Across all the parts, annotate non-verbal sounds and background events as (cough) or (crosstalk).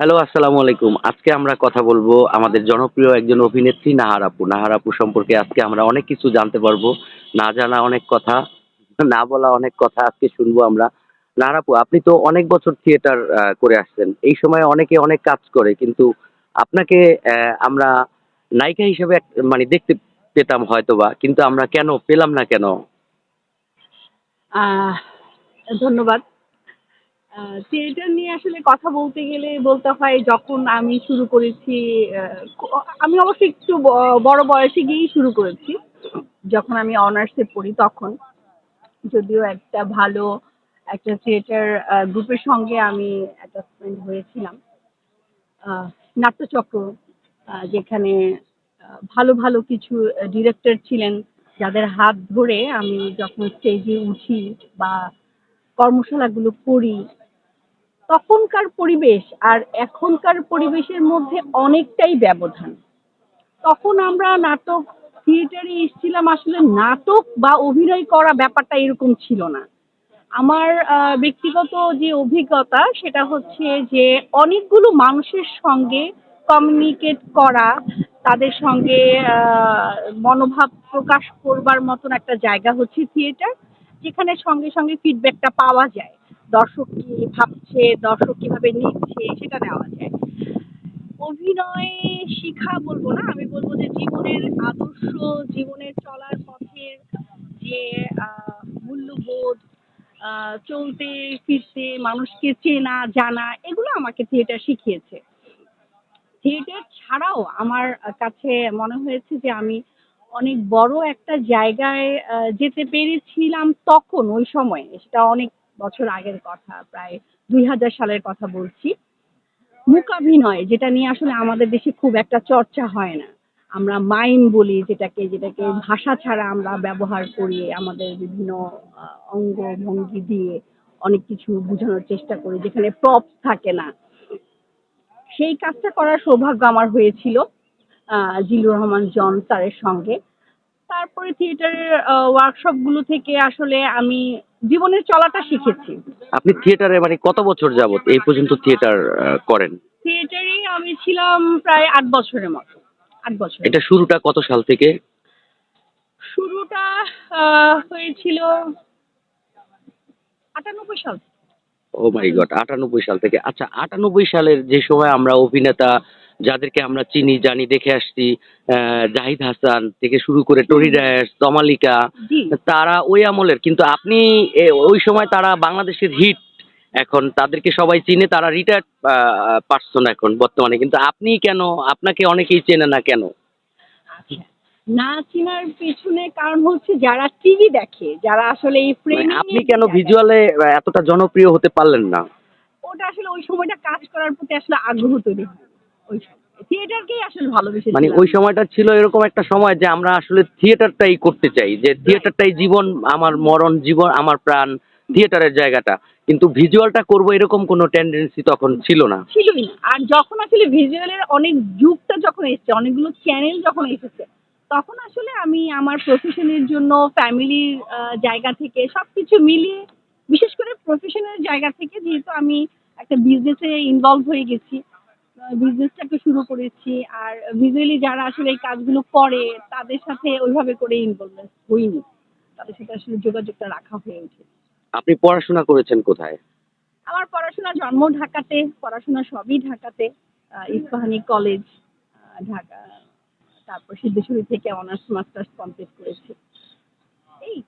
Hello আসসালামু আলাইকুম। আজকে আমরা কথা বলব আমাদের জনপ্রিয় একজন অভিনেত্রী নাহার আপু। নাহার আপু সম্পর্কে আজকে আমরা অনেক কিছু জানতে পারব। না জানা অনেক কথা, না বলা অনেক কথা আজকে শুনব আমরা। নাহার আপু, আপনি তো অনেক বছর থিয়েটার করে আসছেন। এই সময় অনেকে অনেক কাজ করে, কিন্তু আপনাকে আমরা নায়িকা হিসেবে মানে দেখতে পেতাম হয়তোবা, কিন্তু আমরা কেন, পেলাম না কেন? ধন্যবাদ। থিয়েটার নিয়ে আসলে কথা বলতে গেলে বলতে হয়, যখন আমি শুরু করেছি আমি অবশ্য একটু বড় বয়সে গিয়েই শুরু করেছি। যখন আমি অনার্সে পড়ি তখন। যদিও একটা ভালো একটা থিয়েটার গ্রুপের সঙ্গে আমি অ্যাটাচমেন্ট হয়েছিলাম। নাট্যচক্র যেখানে ভালো ভালো কিছু ডিরেক্টর ছিলেন। যাদের হাত ধরে আমি যখন স্টেজে উঠি বা কর্মশালাগুলো করি তখনকার পরিবেশ আর এখনকার পরিবেশের মধ্যে অনেকটাই ব্যবধান। তখন আমরা নাটক, থিয়েটারে এসেছিলাম, আসলে নাটক বা অভিনয় করা ব্যাপারটা এরকম ছিল না। আমার ব্যক্তিগত যে অভিজ্ঞতা, সেটা হচ্ছে যে অনেকগুলো মানুষের সঙ্গে কমিউনিকেট করা, তাদের সঙ্গে মনোভাব প্রকাশ করবার মতন একটা জায়গা হচ্ছে থিয়েটার, যেখানে সঙ্গে সঙ্গে ফিডব্যাকটা পাওয়া যায়। দর্শক কি ভাবছে, দর্শক কীভাবে নিচ্ছে, সেটা নেওয়া যায়। অভিনয় শিখা বলব না, আমি বলব যে জীবনের আদর্শ, জীবনের চলার পথের যে মূল্যবোধ চলতে, ফিরতে, মানুষকে চেনা, জানা, এগুলো আমাকে থিয়েটার শিখিয়েছে। থিয়েটার ছাড়াও আমার কাছে মনে হয়েছে যে আমি অনেক বড় একটা জায়গায় যেতে পেরেছিলাম তখন, ওই সময়ে। সেটা অনেক বছর আগের কথা প্রায় দুই হাজার সালের কথা বলছি। মূকাভিনয় যেটা নিয়ে আসলে আমাদের দেশে খুব একটা চর্চা হয় না। আমরা মাইম বলি যেটাকে যেটাকে ভাষা ছাড়া আমরা ব্যবহার করি আমাদের বিভিন্ন অঙ্গ ভঙ্গি দিয়ে অনেক কিছু বোঝানোর চেষ্টা করি যেখানে প্রপ থাকে না। সেই কাজটা করার সৌভাগ্য আমার হয়েছিল আহ, জিল্লুর রহমান জন স্যারের সঙ্গে। তারপরে থিয়েটারের ওয়ার্কশপগুলো থেকে আসলে আমি জীবনের চলাটা শিখেছি। আপনি থিয়েটারে মানে কত বছর যাবত এই পর্যন্ত থিয়েটার করেন? থিয়েটারে আমি ছিলাম প্রায় আট বছরের মতো। আট বছর এটা শুরুটা কত সাল থেকে? শুরুটা হয়েছিল আটানব্বই সাল ও মাই গড আটানব্বই সাল থেকে। আচ্ছা আটানব্বই সালের যে সময় আমরা অভিনেতা যাদেরকে আমরা চিনি জানি দেখে আসছি জাহিদ হাসান থেকে শুরু করে টনি ডায়াস তমালিকা তারা ওই আমলের। কিন্তু আপনি ওই সময় তারা বাংলাদেশের হিট। এখন তাদেরকে সবাই চিনে তারা রিটায়ার্ড পার্সন এখন বর্তমানে। কিন্তু আপনি কেন? আপনাকে অনেকেই চেনে না কেন? আচ্ছা। না চেনার পেছনে কারণ হচ্ছে যারা টিভি দেখে যারা আসলে এই মানে আপনি কেন ভিজুয়ালে এতটা জনপ্রিয় হতে পারলেন না? ওটা আসলে ওই সময়টা কাজ করার প্রতি আসলে আগ্রহ তৈরি হয়। ওই থিয়েটারকেই আসলে ভালোবেসে মানে ওই সময়টা ছিল এরকম একটা সময় যে আমরা আসলে থিয়েটারটাই করতে চাই যে থিয়েটারটাই জীবন আমার মরণ জীবন আমার প্রাণ থিয়েটারের জায়গাটা। কিন্তু ভিজুয়ালটা করব এরকম কোনো টেন্ডেন্সি তখন ছিল না। ছিলই। না আর যখন আসলে ভিজুয়ালের অনেক যুগটা যখন এসেছে অনেকগুলো চ্যানেল যখন এসেছে তখন আসলে আমি আমার প্রফেশনের জন্য ফ্যামিলির জায়গা থেকে সব কিছু মিলিয়ে বিশেষ করে প্রফেশনের জায়গা থেকে যেহেতু আমি একটা বিজনেসে ইনভলভ হয়ে গেছি বিজনেসটাকে শুরু করেছি আর ভিজুয়ালি যারা আসলে এই কাজগুলো করে তাদের সাথে ওইভাবে করে ইনভলভ হইনি। তাদের সাথে আসলে যোগাযোগটা রাখা হয়ে ওঠে। আপনি পড়াশোনা করেছেন কোথায়? আমার পড়াশোনা জন্ম ঢাকাতে পড়াশোনা সবই ঢাকাতে ইস্পাহানি কলেজ ঢাকা তারপর সিদ্ধেশ্বরী থেকে অনার্স মাস্টার্স কমপ্লিট করেছি। এই।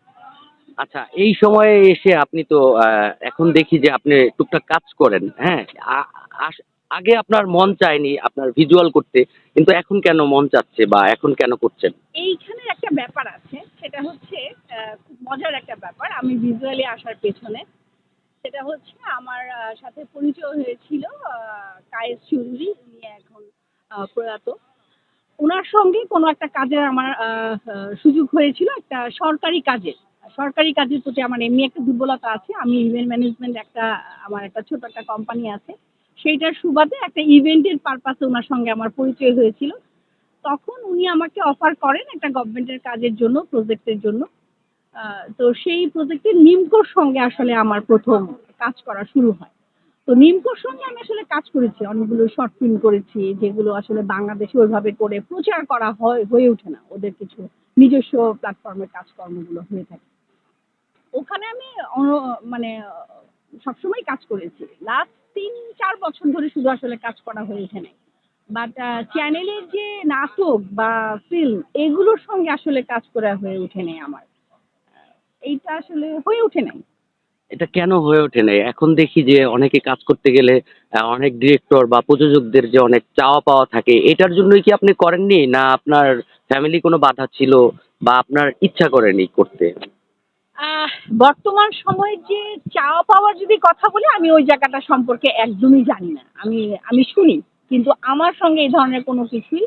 আচ্ছা এই সময়ে এসে আপনি তো এখন দেখি যে আপনি টুকটাক কাজ করেন হ্যাঁ? আগে আপনার মন চায়নি আপনার ভিজুয়াল করতে, কিন্তু এখন কেন মন চাচ্ছে বা এখন কেন করছেন? এইখানে একটা ব্যাপার আছে, সেটা হচ্ছে খুব মজার একটা ব্যাপার, আমি ভিজুয়ালি আসার পেছনে। সেটা হচ্ছে আমার সাথে পরিচয় হয়েছিল কায়েস চৌধুরী, উনি এখন প্রয়াত। ওনার সঙ্গে কোনো একটা কাজের আমার সুযোগ হয়েছিল, একটা সরকারি কাজের। সরকারি কাজের প্রতি আমার এমনি একটা দুর্বলতা আছে, আমি ইভেন্ট ম্যানেজমেন্ট একটা, আমার একটা ছোট একটা কোম্পানি আছে। সেইটার সুবাদে একটা ইভেন্টের পারপাসে ওনার সঙ্গে আমার পরিচয় হয়েছিল। তখন উনি আমাকে অফার করেন একটা গভর্নমেন্টের কাজের জন্য প্রজেক্টের জন্য। তো সেই প্রজেক্টে নিমকোর সঙ্গে আসলে আমার প্রথম কাজ করা শুরু হয়। তো নিমকোর সঙ্গে আমি আসলে কাজ করেছি, অনেকগুলো শর্ট ফিল্ম করেছি, যেগুলো আসলে বাংলাদেশে ওইভাবে করে প্রচার করা হয়, হয়ে ওঠে না। ওদের কিছু নিজস্ব প্ল্যাটফর্মের কাজকর্মগুলো হয়ে থাকে। ওখানে আমি মানে সবসময় কাজ করেছি। লাস্ট তিন, চার বছর ধরে শুধু আসলে কাজ করা হয়ে নাই। বাট চ্যানেলের যে নাটক বা ফিল্ম এগুলোর সঙ্গে আসলে কাজ করা হয়ে ওঠে নাই আমার। এইটা আসলে হয়ে ওঠে নাই। এটা কেন হয়ে ওঠে নাই? এখন দেখি যে অনেকে কাজ করতে গেলে অনেক ডিরেক্টর বা প্রযোজকদের যে অনেক চাওয়া পাওয়া থাকে, এটার জন্যই কি আপনি করেননি? না আপনার ফ্যামিলি কোনো বাধা ছিল বা আপনার ইচ্ছা করেনি করতে? বর্তমান সময়ে যে চাওয়া পাওয়ার যদি কথা বলি, আমি ওই জায়গাটা সম্পর্কে একদমই জানি না। আমি আমি শুনি, কিন্তু আমার সঙ্গে এই ধরনের কোনো কিছুই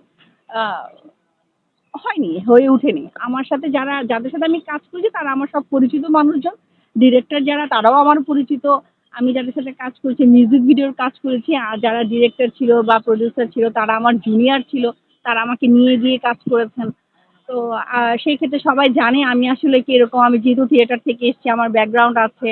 হয়নি, হয়ে ওঠেনি। আমার সাথে যারা, যাদের সাথে আমি কাজ করেছি, তারা আমার সব পরিচিত মানুষজন। ডিরেক্টর যারা, তারাও আমার পরিচিত। আমি যাদের সাথে কাজ করেছি মিউজিক ভিডিওর কাজ করেছি, আর যারা ডিরেক্টর ছিল বা প্রডিউসার ছিল, তারা আমার জুনিয়র ছিল, তারা আমাকে নিয়ে গিয়ে কাজ করেছেন। তো সেই ক্ষেত্রে সবাই জানে আমি আসলে কি এরকম আমি যেহেতু থিয়েটার থেকে এসেছি, আমার ব্যাকগ্রাউন্ড আছে।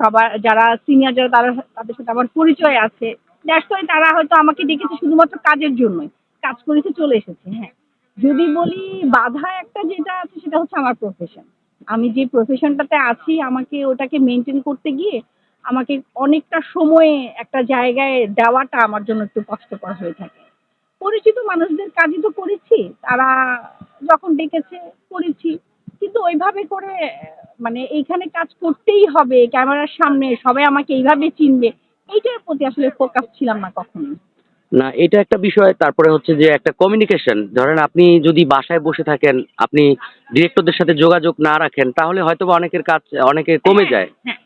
সবার, যারা সিনিয়র যারা, তারা তাদের সাথে আমার পরিচয় আছে। দ্যাটস তারা হয়তো আমাকে ডেকেছে শুধুমাত্র কাজের জন্যই। কাজ করেছে, চলে এসেছে হ্যাঁ। যদি বলি বাধা একটা যেটা আছে, সেটা হচ্ছে আমার প্রফেশন আমি যে প্রফেশনটাতে আছি, আমাকে ওটাকে মেনটেন করতে গিয়ে আমাকে অনেকটা সময়ে একটা জায়গায় দেওয়াটা আমার জন্য একটু কষ্টকর হয়ে থাকে। পরিচিত মানুষদের কাজই তো করেছি তারা যখন ডেকেছে করেছি। কিন্তু ওইভাবে করে মানে এইখানে কাজ করতেই হবে ক্যামেরার সামনে সবাই আমাকে এইভাবে চিনবে এইটার প্রতি আসলে ফোকাস ছিলাম না কখনো না এটা একটা বিষয় তারপরে হচ্ছে যে একটা কমিউনিকেশন ধরেন আপনি যদি বাসায় বসে থাকেন আপনি ডিরেক্টরদের সাথে যোগাযোগ না রাখেন তাহলে হয়তো অনেকের কাজ অনেকে কমে যায়। হ্যাঁ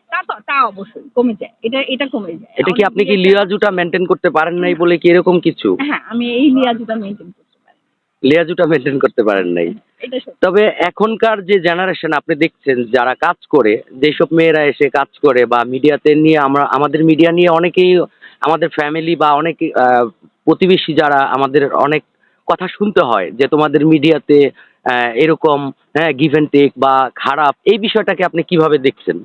তা অবশ্যই কমে যায়। এটা এটা কমে যায়। এটা কি আপনি কি লিয়াজুটা মেনটেন করতে পারেন নাই বলে কি এরকম কিছু? হ্যাঁ আমি এই লিয়াজুটা মেনটেন করতে পারি। লিয়াজুটা মেনটেন করতে পারেন নাই। তবে এখনকার যে জেনারেশন আপনি দেখছেন যারা কাজ করে যেসব মেয়েরা এসে কাজ করে বা মিডিয়াতে নিয়ে আমরা আমাদের মিডিয়া নিয়ে অনেকেই আমাদের ফ্যামিলি বা অনেক প্রতিবেশী যারা আমাদের অনেক কথা শুনতে হয় যে তোমাদের মিডিয়াতে এরকম হ্যাঁ গিভ অ্যান্ড টেক বা খারাপ এই বিষয়টাকে আপনি কীভাবে দেখছেন?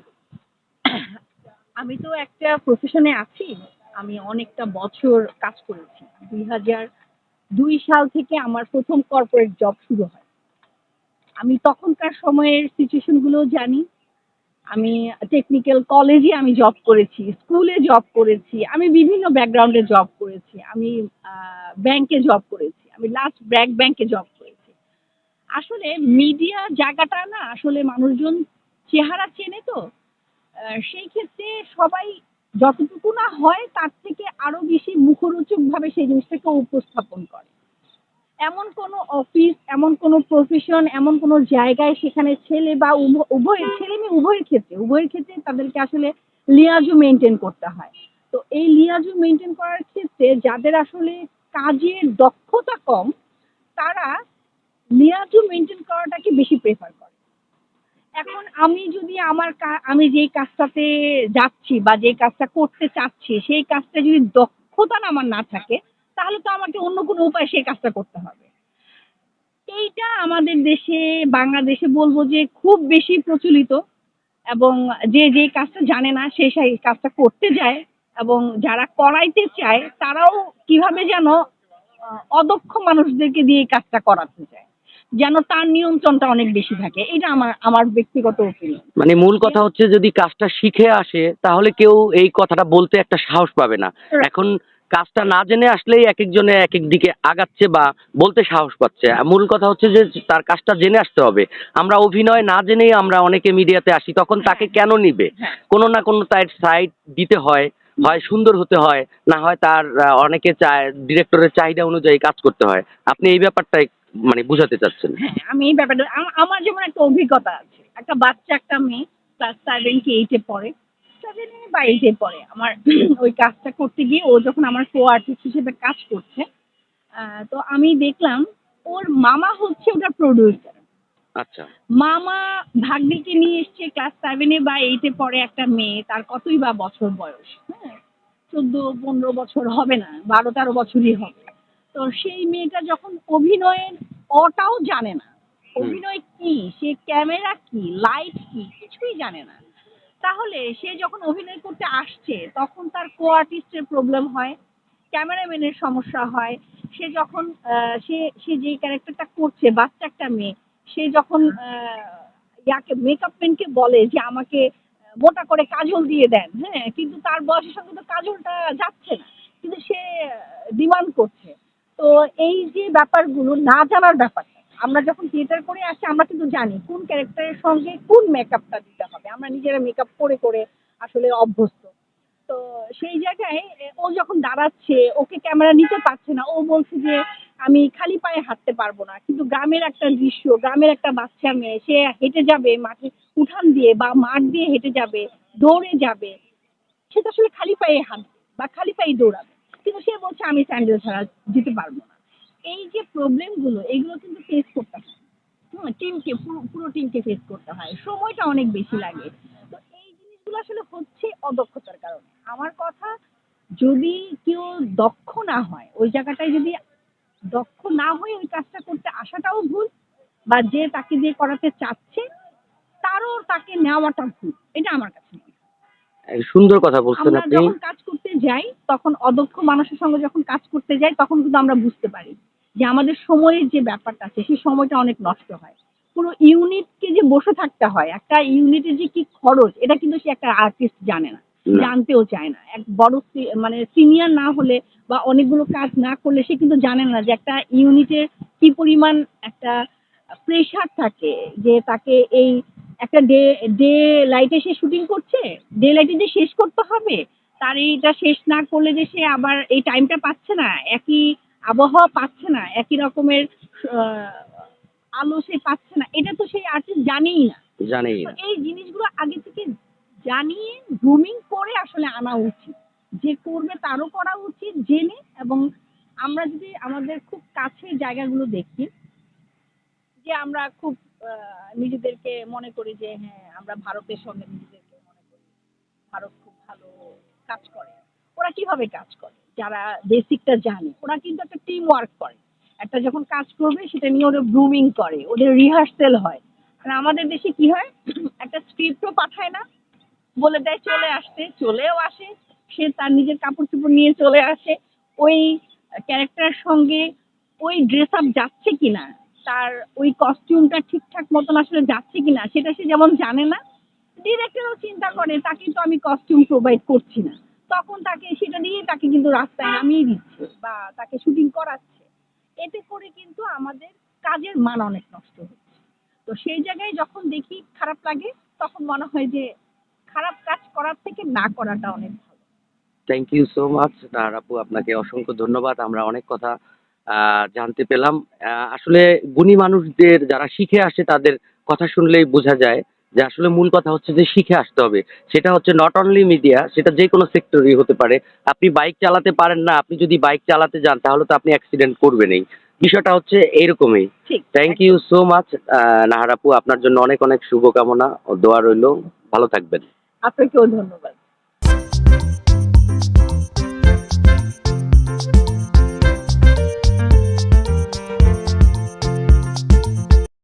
আমি তো একটা প্রফেশনে আছি। আমি অনেকটা বছর কাজ করেছি। দুই হাজার দুই সাল থেকে আমার প্রথম কর্পোরেট জব শুরু হয়। আমি তখনকার সময়ের সিচুয়েশনগুলো জানি। আমি টেকনিক্যাল কলেজে আমি জব করেছি স্কুলে জব করেছি আমি বিভিন্ন ব্যাকগ্রাউন্ডে জব করেছি আমি ব্যাংকে জব করেছি আমি লাস্ট ব্র্যাক ব্যাংকে জব করেছি। আসলে মিডিয়া জায়গাটা না আসলে মানুষজন চেহারা চেনে তো। আহ, সেই ক্ষেত্রে সবাই যতটুকু না হয় তার থেকে আরও বেশি মুখরোচক ভাবে সেই জিনিসটাকে উপস্থাপন করে। এমন কোনো অফিস এমন কোনো প্রফেশন এমন কোনো জায়গায় সেখানে ছেলে বা উভ- উভয়ের, ছেলে মেয়ে উভয়ের ক্ষেত্রে উভয়ের ক্ষেত্রে তাদেরকে আসলে লিয়াজু মেনটেন করতে হয়। তো এই লিয়াজু মেনটেন করার ক্ষেত্রে যাদের আসলে কাজের দক্ষতা কম, তারা লিয়াজু মেনটেন করাটাকে বেশি প্রেফার করে। এখন আমি যদি আমার আমি যেই কাজটাতে যাচ্ছি বা যেই কাজটা করতে চাচ্ছি, সেই কাজটা যদি দক্ষতা আমার না থাকে, তাহলে তো আমাকে অন্য কোনো উপায় সেই কাজটা করতে হবে। এইটা আমাদের দেশে, বাংলাদেশে বলব যে খুব বেশি প্রচলিত এবং যে যে কাজটা জানে না, সে সেই কাজটা করতে যায় এবং যারা করাইতে চায়, তারাও কীভাবে যেন অদক্ষ মানুষদেরকে দিয়ে এই কাজটা করাতে চায় যেন তার নিয়ন্ত্রণটা অনেক বেশি থাকে। এটা আমার আমার ব্যক্তিগত ওপিনিয়ন মানে মূল কথা হচ্ছে যদি কাজটা শিখে আসে তাহলে কেউ এই কথাটা বলতে একটা সাহস পাবে না। এখন কাজটা না জেনে আসলেই এক একজনে এক এক দিকে আগাচ্ছে বা বলতে সাহস পাচ্ছে। মূল কথা হচ্ছে যে তার কাজটা জেনে আসতে হবে। আমরা অভিনয় না জেনেই আমরা অনেকে মিডিয়াতে আসি তখন তাকে কেন নিবে? হ্যাঁ। কোনো না কোনো তার সাইড দিতে হয় হয় সুন্দর হতে হয় না হয় তার অনেকে চায় ডিরেক্টরের চাহিদা অনুযায়ী কাজ করতে হয়। আপনি এই ব্যাপারটাই মানে বুঝাতে চাচ্ছেন। হ্যাঁ আমি এই ব্যাপারটা আমার যেমন একটা অভিজ্ঞতা আছে। একটা বাচ্চা একটা মেয়ে ক্লাস সেভেন কি এইটে পড়ে সেভেনে বা এইটে পড়ে। আমার (clears throat) ওই কাজটা করতে গিয়ে ও যখন আমার কো আর্টিস্ট হিসেবে কাজ করছে তো আমি দেখলাম ওর মামা হচ্ছে ওটার প্রডিউসার আচ্ছা। মামা ভাগ্নিকে নিয়ে এসছে ক্লাস সেভেনে বা এইটে পড়ে একটা মেয়ে তার কতই বা বছর বয়স হ্যাঁ? চোদ্দ পনেরো বছর হবে না বারো তেরো বছরই হবে। তো সেই মেয়েটা যখন অভিনয়ের অটাও জানে না অভিনয় কি সে ক্যামেরা কি লাইট কি কিছুই জানে না। তাহলে সে যখন অভিনয় করতে আসছে তখন তার কো আর্টিস্টের প্রবলেম হয় ক্যামেরাম্যানের সমস্যা হয়। সে যখন সে সে যে ক্যারেক্টারটা করছে বাচ্চা একটা মেয়ে সে যখন আহ, ইয়াকে মেকআপ ম্যানকে বলে যে আমাকে মোটা করে কাজল দিয়ে দেন হ্যাঁ কিন্তু তার বয়সের সঙ্গে তো কাজলটা যাচ্ছে না। কিন্তু সে ডিমান্ড করছে। তো এই যে ব্যাপারগুলো না জানার ব্যাপারটা আমরা যখন থিয়েটার করে আসি, আমরা কিন্তু জানি কোন ক্যারেক্টারের সঙ্গে কোন মেকআপটা দিতে হবে। আমরা নিজেরা মেকআপ করে করে আসলে অভ্যস্ত। তো সেই জায়গায় ও যখন দাঁড়াচ্ছে, ওকে ক্যামেরা নিতে পারছে না, ও বলছে যে, আমি খালি পায়ে হাঁটতে পারব না। কিন্তু গ্রামের একটা দৃশ্য, গ্রামের একটা বাচ্চা মেয়ে, সে হেঁটে যাবে মাঠে, উঠান দিয়ে বা মাঠ দিয়ে হেঁটে যাবে, দৌড়ে যাবে, সে তো আসলে খালি পায়ে হাঁটবে বা খালি পায়ে দৌড়াবে। কিন্তু সে বলছে আমি স্যান্ডেল ছাড়া যেতে পারব না। এই যে প্রবলেমগুলো এগুলো কিন্তু ফেস করতে হয়। হুম টিমকে পুরো টিমকে ফেস করতে হয়। সময়টা অনেক বেশি লাগে। তো এই জিনিসগুলো আসলে হচ্ছে অদক্ষতার কারণে। আমার কথা যদি কেউ দক্ষ না হয় ওই জায়গাটায় যদি দক্ষ না হয়ে ওই কাজটা করতে আসাটাও ভুল বা যে তাকে দিয়ে করাতে চাচ্ছে তারও তাকে নেওয়াটা ভুল। এটা আমার কাছে হয়। সুন্দর কথা বলছেন আপনি। যখন কাজ করতে যাই তখন অদক্ষ মানুষের সঙ্গে যখন কাজ করতে যাই তখন কিন্তু আমরা বুঝতে পারি যে আমাদের সময়ের যে ব্যাপারটা আছে সেই সময়টা অনেক নষ্ট হয় পুরো ইউনিটকে যে বসে থাকতে হয় একটা ইউনিটের যে কি খরচ এটা কিন্তু সে একটা আর্টিস্ট জানে না। জানতেও চায় না এক বড় মানে সিনিয়র না হলে বা অনেকগুলো কাজ না করলে সে কিন্তু জানে না যে একটা ইউনিটের কি পরিমাণ একটা প্রেশার থাকে যে তাকে এই একটা ডে ডে লাইটে সে শুটিং করছে ডে লাইটে যে শেষ করতে হবে তার এইটা শেষ না করলে যে সে আবার এই টাইমটা পাচ্ছে না একই আবহাওয়া পাচ্ছে না একই রকমের আলো সে পাচ্ছে না এটা তো সেই আর্টিস্ট জানেই না। জানি তো এই জিনিসগুলো আগে থেকে জানিয়ে গ্রুমিং করে আসলে আনা উচিত। যে করবে তারও করা উচিত জেনে এবং আমরা যদি আমাদের খুব কাছের জায়গাগুলো দেখি যে আমরা খুব আহ, নিজেদেরকে মনে করি যে হ্যাঁ আমরা ভারতের সঙ্গে নিজেদেরকে মনে করি। ভারত খুব ভালো কাজ করে। ওরা কীভাবে কাজ করে? যারা বেসিকটা জানে, ওরা কিন্তু একটা টিম ওয়ার্ক করে। একটা যখন কাজ করবে, সেটা নিয়ে ওরা গ্রুমিং করে, ওদের রিহার্সেল হয়। আর আমাদের দেশে কি হয়? (clears throat) একটা স্ক্রিপ্টও পাঠায় না। বলে দেয়, চলে আসতে। চলেও আসে। সে তার নিজের কাপড় চোপড় নিয়ে চলে আসে। ওই ক্যারেক্টারের সঙ্গে ওই ড্রেস আপ যাচ্ছে কিনা, তার ওই কস্টিউমটা ঠিকঠাক মতন আসলে যাচ্ছে কিনা, সেটা সে যেমন জানে না ডিরেক্টরও চিন্তা করে, তাকে তো আমি কস্টিউম প্রোভাইড করছি না। তখন তাকে সেটা নিয়ে তাকে কিন্তু রাস্তায় নামিয়ে দিচ্ছে বা তাকে শুটিং করাচ্ছে। এতে করে কিন্তু আমাদের কাজের মান অনেক নষ্ট হচ্ছে। তো সেই জায়গায় যখন দেখি খারাপ লাগে, তখন মনে হয় যে খারাপ কাজ করার থেকে না করাটা অনেক ভালো। থ্যাংক ইউ সো মাচ আপু আপনাকে অসংখ্য ধন্যবাদ। আমরা অনেক কথা জানতে পেলাম। আসলে গুণী মানুষদের যারা শিখে আসে, তাদের কথা শুনলেই বোঝা যায়। যে আসলে মূল কথা হচ্ছে যে শিখে আসতে হবে। সেটা হচ্ছে নট অনলি মিডিয়া সেটা যে কোনো সেক্টরই হতে পারে। আপনি বাইক চালাতে পারেন না আপনি যদি বাইক চালাতে যান তাহলে তো আপনি অ্যাক্সিডেন্ট করবেনই। বিষয়টা হচ্ছে এরকমই। ঠিক thank you so much Nahar আপু আপনার জন্য অনেক অনেক শুভকামনা ও দোয়া রইল। ভালো থাকবেন। আপনাকেও ধন্যবাদ।